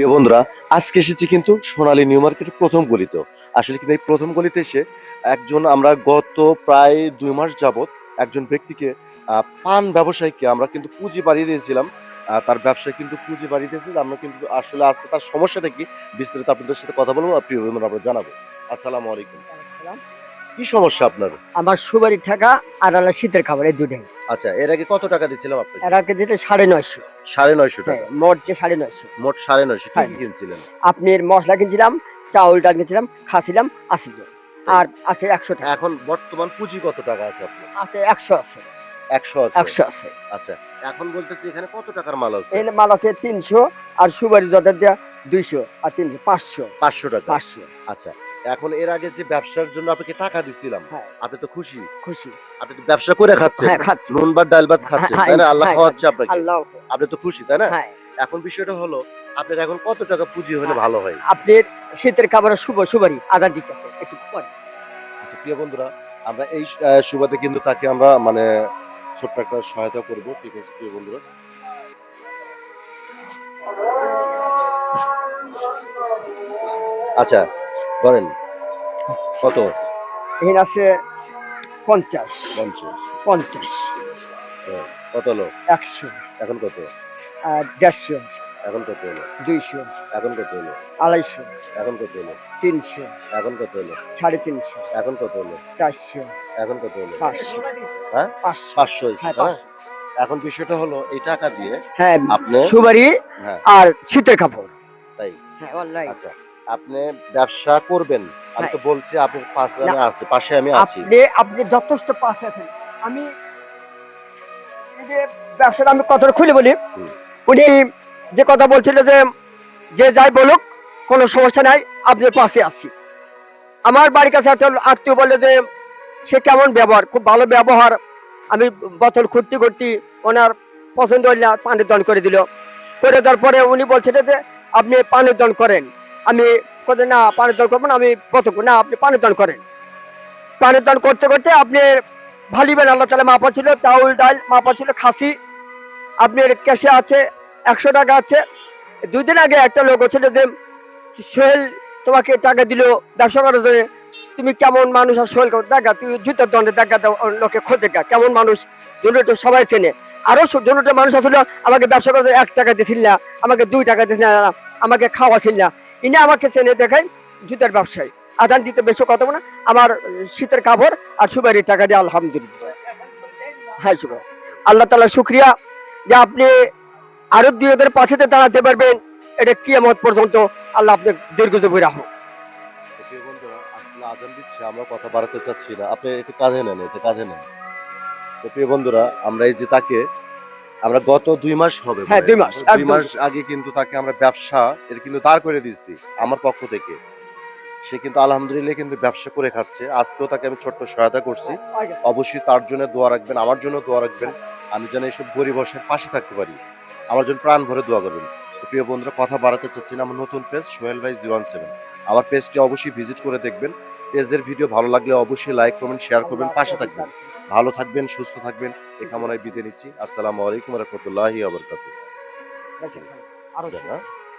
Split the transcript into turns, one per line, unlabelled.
প্রিয় বন্ধুরা, আজকে এসেছি কিন্তু সোনালী নিউ মার্কেটের প্রথম গলিতে। আসলে কিন্তু এই প্রথম গলিতে এসে একজন আমরা গত প্রায় দুই মাস যাবত একজন ব্যক্তিকে পান ব্যবসায়ীকে আমরা কিন্তু পুঁজি বাড়িয়ে দিয়েছিলাম। তার ব্যবসায় কিন্তু পুঁজি বাড়িয়ে দিয়েছি। আমরা কিন্তু আসলে আজকে তার সমস্যাটা কি, বিস্তারিত আপনাদের সাথে কথা বলব। প্রিয় বন্ধুরা, আমরা জানাব। আসসালামু আলাইকুম। কি সমস্যা আপনার?
আমার সুবারি টাকা আর আলা শীতের খাবার এই দুটাই।
আচ্ছা এর আগে কত টাকা দিয়েছিলাম আপনাকে?
এর আগে যেটা সাড়ে নয়শো।
সাড়ে নয়শো
হ্যাঁ
টাকা
মোট যে সাড়ে নয়শো।
মোট সাড়ে নয়শো। কি
হ্যাঁ।
কিনছিলেন?
আপনার মশলা কিনছিলাম চাউল ডাল কিনছিলাম খাসিলাম আশি আর আছে একশো টাকা।
এখন বর্তমান পুঁজি কত টাকা আছে আপনার?
আছে একশো আছে।
একশো আছে?
একশো আছে।
আচ্ছা এখন বলতেছি এখানে কত টাকার মাল আছে?
মাল আছে তিনশো আর সুবারি দেওয়া দুইশো আর তিনশো পাঁচশো।
পাঁচশো টাকা।
পাঁচশো।
আচ্ছা এখন এর আগে যে ব্যবসার জন্য আপনাকে টাকা দিছিলাম
হ্যাঁ।
আপনি তো খুশি?
খুশি।
আপনি তো ব্যবসা করে খাচ্ছেন
হ্যাঁ খাচ্ছি।
নুন বা ডাল ভাত খাচ্ছেন
হ্যাঁ,
তাই না? আল্লাহ
হ্যাঁ,
খাওয়াচ্ছে আপনাকে।
আল্লাহ।
আপনি তো খুশি তাই না?
হ্যাঁ।
এখন বিষয়টা হলো আপনার এখন কত টাকা পুঁজি হলে। ভালো হয়?
আপনার শীতের খাবার শুভ সুবারি আদান দিতেছে একটু পরে।
আচ্ছা প্রিয় বন্ধুরা আমরা এই আহ, সুবাদে কিন্তু তাকে আমরা মানে ছোট্ট একটা সহায়তা করব ঠিক আছে প্রিয় বন্ধুরা? আচ্ছা বলেন কত?
এখানে আছে পঞ্চাশ।
পঞ্চাশ।
পঞ্চাশ।
কত হলো?
একশো।
এখন কত?
আর দেড়শো।
এখন কত হলো?
দুইশো।
এখন কত হলো?
আড়াইশো।
এখন কত হলো?
তিনশো।
এখন কত হলো?
সাড়ে তিনশো।
এখন কত হলো?
চারশো।
এখন কত হলো?
পাঁচশো।
হ্যাঁ?
পাঁচশো। হ্যাঁ
এখন বিষয়টা হলো এই টাকা দিয়ে
হ্যাঁ
আপনি
সুবারি
হ্যাঁ।
আর শীতের কাপড়।
তাই?
হ্যাঁ অনলাইন
আচ্ছা। আপনি ব্যবসা করবেন। আমি
হ্যাঁ।
তো বলছি আপনার পাশে আমি আছি পাশে আমি আছি।
আপনি আপনি যথেষ্ট পাশে আছেন। আমি এই যে ব্যবসাটা আমি কথাটা খুলে বলি উনি যে কথা বলছিল যে যে যাই বলুক কোনো সমস্যা নাই আপনার পাশে আছি। আমার বাড়ির কাছে একটা আত্মীয় বলে যে সে কেমন ব্যবহার? খুব ভালো ব্যবহার। আমি বোতল খুঁড়তে খুঁড়তে ওনার পছন্দ হইলে পানির দন করে দিল। করে দেওয়ার পরে উনি বলছিলেন যে আপনি পানির দন করেন। আমি কোথায় না পানির দান করব না, আমি বোতল না, আপনি পানির দান করেন। পানির দান করতে করতে আপনি ভালিবেন আল্লাহ তালা মাপা ছিল চাউল, ডাল মাপা ছিল খাসি, আপনার ক্যাশে আছে, একশো টাকা আছে। দুই দিন আগে একটা লোক ছিল যে, সোহেল তোমাকে টাকা দিল, ব্যবসা করার জন্য। তুমি কেমন মানুষ আর সোহেল দেখা, তুই জুতার দণ্ডে দেখা দাও লোকে খোঁজ দেখা, কেমন মানুষ? দুটো সবাই চেনে। আরও দুটো মানুষ আসলে আমাকে ব্যবসা করতে এক টাকা দিছিল না, আমাকে দুই টাকা দিছিল না, আমাকে খাওয়া ছিল না। ইনি আমাকে চেনে দেখায় জুতার ব্যবসায়ী। আদান দিতে বেশি কথা না, আমার শীতের কাপড় আর সুবারির টাকা দিয়ে আলহামদুলিল্লাহ। হ্যাঁ সুবাই আল্লাহ তালা শুক্রিয়া যে আপনি আরও দুই ওদের পাশে দাঁড়াতে পারবেন, এটা কিয়ামত পর্যন্ত আল্লাহ আপনি দীর্ঘজীবী রাখুন
আজান দিচ্ছে, আমরা কথা বাড়াতে চাচ্ছি না। আপনি একটু কাঁধে নেন এটা কাঁধে নেন। তো প্রিয় বন্ধুরা, আমরা এই যে তাকে আমরা গত দুই মাস হবে
হ্যাঁ, দুই মাস,
দুই মাস আগে কিন্তু তাকে আমরা ব্যবসা এটা কিন্তু দাঁড় করে দিচ্ছি আমার পক্ষ থেকে। সে কিন্তু আলহামদুলিল্লাহ কিন্তু ব্যবসা করে খাচ্ছে। আজকেও তাকে আমি ছোট্ট সহায়তা করছি। অবশ্যই তার জন্য দোয়া রাখবেন আমার জন্য দোয়া রাখবেন। আমি যেন এইসব গরিব বসের পাশে থাকতে পারি। আমার জন্য প্রাণ ভরে দোয়া করবেন। প্রিয় বন্ধুরা কথা বাড়াতে চাচ্ছি না। আমার নতুন পেজ সোহেল ভাই জিরো ওয়ান সেভেন আমার পেজটি অবশ্যই ভিজিট করে দেখবেন। পেজের ভিডিও ভালো লাগলে অবশ্যই লাইক করবেন শেয়ার করবেন পাশে থাকবেন। ভালো থাকবেন সুস্থ থাকবেন। এ কামনায় বিদায় নিচ্ছি। আসসালামু আলাইকুম রহমতুল্লাহি আবরকাত আরও